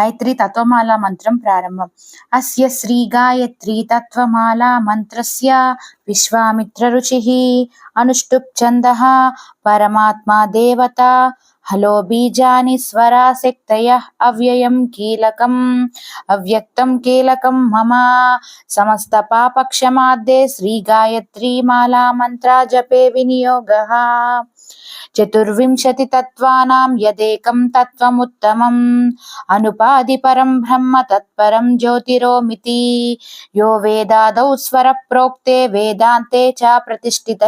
గాయత్రి తత్వమాల మంత్రం ప్రారంభం అస్య శ్రీ గాయత్రి తత్వమాల మంత్రస్య విశ్వామిత్ర రుచి అనుష్టుప్ ఛంద పరమాత్మా దేవత హలో బీజాని స్వరాశక్తయ అవ్యయం కీలకం అవ్యక్తం కీలకం మమ. సమస్త పాపక్షమాద్దే శ్రీ గాయత్రీ మాలా మంత్రా జపే వినియోగ. చతుర్వింశతి తత్వానాం యదేకం తత్వముత్తమం. అనుపాది పరం బ్రహ్మ తత్పరం జ్యోతిరోమితి. యో వేదాదౌ స్వర ప్రోక్తే వేదాంతే చ ప్రతిష్ఠిత.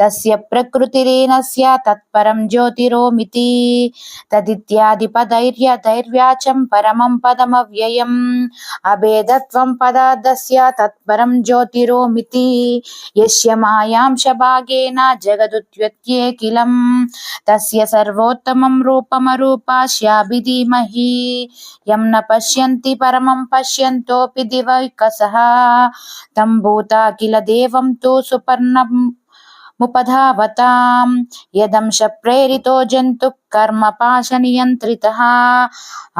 తస్య ప్రకృతిరీనస్య తత్పరం జ్యోతిరోమితి. మితి తదిత్యాదిపదైర్యధైర్యాచం పరమం పదమవ్యయం అభేదత్వం పదార్థస్య తత్పరం జ్యోతిరోమితి యస్య మాయాంశ భాగేన జగదుత్వ్యత్యేకిలం తస్య సర్వోత్తమం రూపమరూపాశ్యాభిధీమహి యం న పశ్యంతి పరమం పశ్యంతోపి దివైకసః తం భూతా కిల దేవం తు సుపర్ణం मुपधावतां यदंश प्रेरितो जन्तु జంతు కర్మ పాశ నియంత్రిత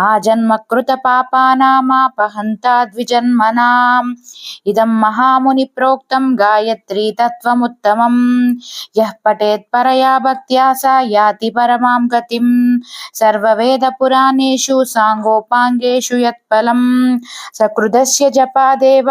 ఆజన్మకృత పాపానామాపహంత ద్విజన్మనాం ఇదం మహాముని ప్రోక్తం గాయత్రీ తత్వముత్తమం యః పఠేత్ పరయా భక్త్యా స యాతి పరమాం గతిం సర్వవేద పురాణేషు సాంగోపాంగేషు యత్ఫలం సకృదస్య జపాదేవ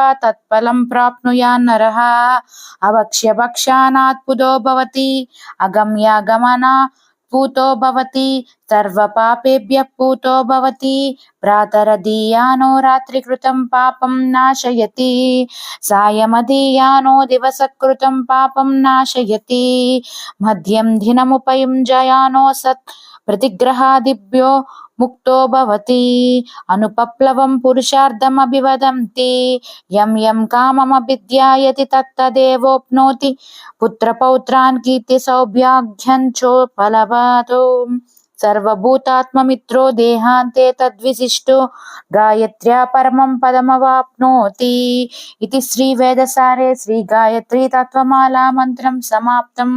पूतो भवति, सर्वपापेभ्यः पूतो भवति प्रातरदीयानो रात्रिकृतं पापं नाशयति, सायमदीयानो दिवसकृतं पापं नाशयति मध्यं दिनमुपयुञ्जयानो सत् प्रतिग्रहादिभ्यो దివసకృతం పాపం నాశయతి మధ్యం ముక్తో భవతి. అనుపప్లవం పురుషార్థమభివదంతి. యం యం కామమభిధ్యాయతి తత్తదేవోప్నోతి. పుత్రపౌత్రాన్ కీర్తి సౌభ్యాఘ్యంచోపలవాతో సర్వభూతాత్మమిత్రో దేహాంతే తద్విశిష్టో. గాయత్ర్యా పరమం పదమవాప్నోతి. ఇది శ్రీ వేదసారే శ్రీ గాయత్రీ తత్వమాలా మంత్రం సమాప్తం.